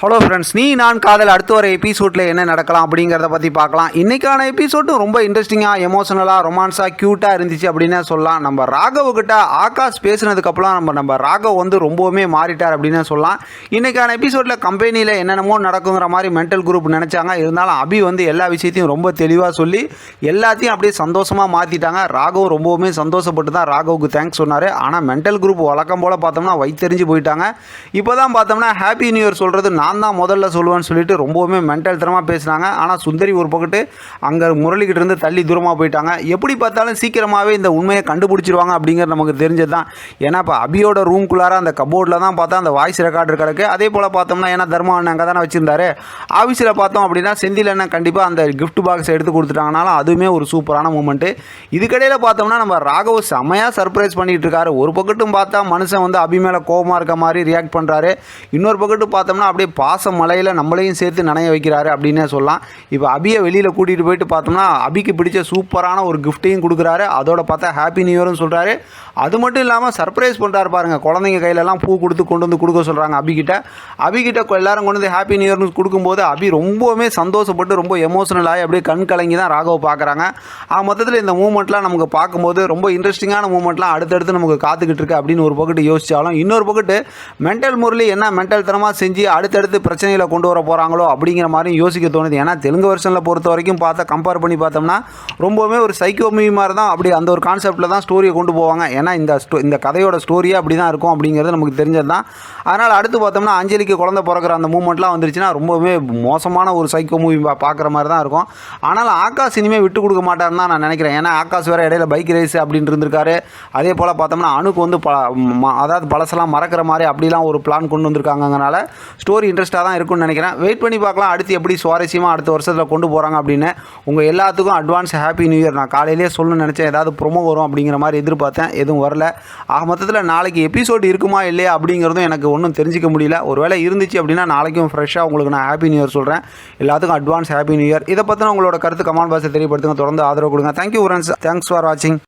Hello friends நீ நான் காதல் அடுத்த வர எபிசோடில் என்ன நடக்கலாம் அப்படிங்கிறத பற்றி பார்க்கலாம். இன்றைக்கான எபிசோடும் ரொம்ப இன்ட்ரெஸ்டிங்காக எமோஷனலாக ரொமான்ஸாக க்யூட்டாக இருந்துச்சு அப்படின்னு சொல்லலாம். நம்ம ராகவுக்கிட்ட ஆகாஷ் பேசுனதுக்கப்புறம் நம்ம நம்ம ராகவ் வந்து ரொம்பவுமே மாறிட்டார் அப்படின்னே சொல்லலாம். இன்றைக்கான எபிசோடில் கம்பெனியில் என்னென்னமோ நடக்குங்கிற மாதிரி மென்டல் குரூப் நினச்சாங்க. இருந்தாலும் அபி வந்து எல்லா விஷயத்தையும் ரொம்ப தெளிவாக சொல்லி எல்லாத்தையும் அப்படியே சந்தோஷமாக மாற்றிட்டாங்க ராகவ் ரொம்பவுமே சந்தோஷப்பட்டு தான் ராகவுக்கு தேங்க்ஸ் சொன்னார். ஆனால் மென்டல் குரூப் வழக்கம் போல் பார்த்தோம்னா வைத்தெறிஞ்சு போயிட்டாங்க. இப்போ தான் பார்த்தோம்னா ஹாப்பி நியூ இயர் சொல்கிறது நான் தான் முதல்ல சொல்லுவேன்னு சொல்லிட்டு ரொம்பவுமே மென்டல் தரமாக பேசுனாங்க. ஆனால் சுந்தரி ஒரு பக்கத்து அங்கே முரளிக்கிட்ட இருந்து தள்ளி தூரமாக போயிட்டாங்க. எப்படி பார்த்தாலும் சீக்கிரமாகவே இந்த உண்மையை கண்டுபிடிச்சிருவாங்க அப்படிங்கிறது நமக்கு தெரிஞ்சது தான் ஏன்னா இப்போ அபியோட ரூம்குள்ளார அந்த கபோர்டில் தான் பார்த்தா அந்த வாய்ஸ் ரெக்கார்டர் கிடக்கு. அதே போல் பார்த்தோம்னா ஏன்னா தர்மா அண்ணன் அங்கே தானே வச்சுருந்தாரு. ஆஃபீஸில் பார்த்தோம் அப்படின்னா செந்தில் அண்ணன் கண்டிப்பாக அந்த கிஃப்ட் பாக்ஸ் எடுத்து கொடுத்துட்டாங்கனாலும் அதுவுமே ஒரு சூப்பரான மூமெண்ட்டு இதுக்கடையில் பார்த்தோம்னா நம்ம ராகவ் செம்மையாக சர்ப்ரைஸ் பண்ணிகிட்டு இருக்காரு. ஒரு பக்கட்டும் பார்த்தா மனுஷன் வந்து அபி மேலே கோபமாக இருக்க மாதிரி ரியாக்ட் பண்ணுறாரு இன்னொரு பக்கட்டும் பார்த்தோம்னா அப்படியே பாச மலையில் நம்மளையும் சேர்த்து நனைய வைக்கிறாரு அப்படின்னே சொல்லலாம். இப்போ அபியை வெளியில் கூட்டிகிட்டு போயிட்டு பார்த்தோம்னா அபிக்கு பிடிச்ச சூப்பரான ஒரு கிஃப்ட்டையும் கொடுக்குறாரு. அதோட பார்த்தா ஹாப்பி நியூ இயர்னு சொல்கிறாரு அது மட்டும் இல்லாமல் சர்ப்ரைஸ் பண்ணுறாரு பாருங்கள் குழந்தைங்க கையிலலாம் பூ கொடுத்து கொண்டு வந்து கொடுக்க சொல்கிறாங்க அபிக்கிட்ட அபிகிட்ட எல்லாரும் கொண்டு வந்து ஹாப்பி நியூ இயர்னு கொடுக்கும்போது அபி ரொம்பவுமே சந்தோஷப்பட்டு ரொம்ப எமோஷனல் ஆகி அப்படியே கண் கலங்கி தான் ராகவ பார்க்குறாங்க. ஆ மொத்தத்தில் இந்த மூமெண்ட்லாம் நமக்கு பார்க்கும்போது ரொம்ப இன்ட்ரெஸ்டிங்கான மூமெண்ட்லாம் அடுத்தடுத்து நமக்கு காத்துக்கிட்டு இருக்கு அப்படின்னு ஒரு பக்கத்து யோசிச்சாலும் இன்னொரு பக்கத்து மென்டல் முரளி என்ன மென்டல் தனமாக செஞ்சு அடுத்தடுத்து பிரச்சனைகளை கொண்டு வர போகிறாங்களோ அப்படிங்கிற மாதிரி யோசிக்க தோணுது. ஏன்னா தெலுங்கு வருஷனில் பொறுத்த வரைக்கும் பார்த்தா கம்பேர் பண்ணி பார்த்தோம்னா ரொம்பவுமே ஒரு சைக்கோ மூவி மாதிரி தான் அப்படி அந்த ஒரு கான்செப்டில் தான் ஸ்டோரியை கொண்டு போவாங்க. ஏன்னா இந்த ஸ்டோ இந்த கதையோட ஸ்டோரியே அப்படி தான் இருக்கும் அப்படிங்கிறது நமக்கு தெரிஞ்சது தான். அதனால் அடுத்து பார்த்தோம்னா அஞ்சலிக்கு குழந்தை பிறக்கிற அந்த மூமெண்ட்லாம் வந்துருச்சுன்னா ரொம்பவே மோசமான ஒரு சைக்கோ மூவி பார்க்குற மாதிரி தான் இருக்கும். ஆனால் ஆகாஷ் இனிமேல் விட்டு கொடுக்க மாட்டார்னு தான் நான் நினைக்கிறேன். ஏன்னா ஆகாஷ் வேறு இடையில பைக் ரேஸ் அப்படின்னு இருந்திருக்காரு. அதே போல் பார்த்தோம்னா அணுக்கு வந்து ப ம- அதாவது பழசெல்லாம் மறக்கிற மாதிரி அப்படிலாம் ஒரு பிளான் கொண்டு வந்திருக்காங்கனால ஸ்டோரி இன்ட்ரெஸ்ட்டாக தான் இருக்கும்னு நினைக்கிறேன். வெயிட் பண்ணி பார்க்கலாம் அடுத்து எப்படி சுவாரஸ்யமாக அடுத்த வருஷத்தில் கொண்டு போகிறாங்க அப்படின்னு. உங்கள் எல்லாத்துக்கும் அட்வான்ஸ் ஹாப்பி நியூ இயர் நான் காலையிலேயே சொல்லணும்னு நினச்சேன் ஏதாவது ப்ரொமோ வரும் அப்படிங்கிற மாதிரி எதிர்பார்த்தேன் எதுவும் வரல. ஆக மொத்தத்தில் நாளைக்கு எபிசோடு இருக்குமா இல்லையா அப்படிங்கிறதும் எனக்கு ஒன்றும் தெரிஞ்சிக்க முடியல. ஒருவேளை இருந்துச்சு அப்படின்னா நாளைக்கும் ஃப்ரெஷ்ஷாக உங்களுக்கு நான் ஹாப்பி நியூ இயர் சொல்கிறேன் எல்லாத்துக்கும் அட்வான்ஸ் ஹாப்பி நியூ இயர் இதை பற்றின உங்களோட கருத்து கமெண்ட் பாக்ஸை தெரியப்படுத்துங்க. தொடர்ந்து ஆதரவு கொடுங்க. தேங்க்யூ ஃப்ரெண்ட்ஸ் தேங்க்ஸ் ஃபார் வாட்சிங்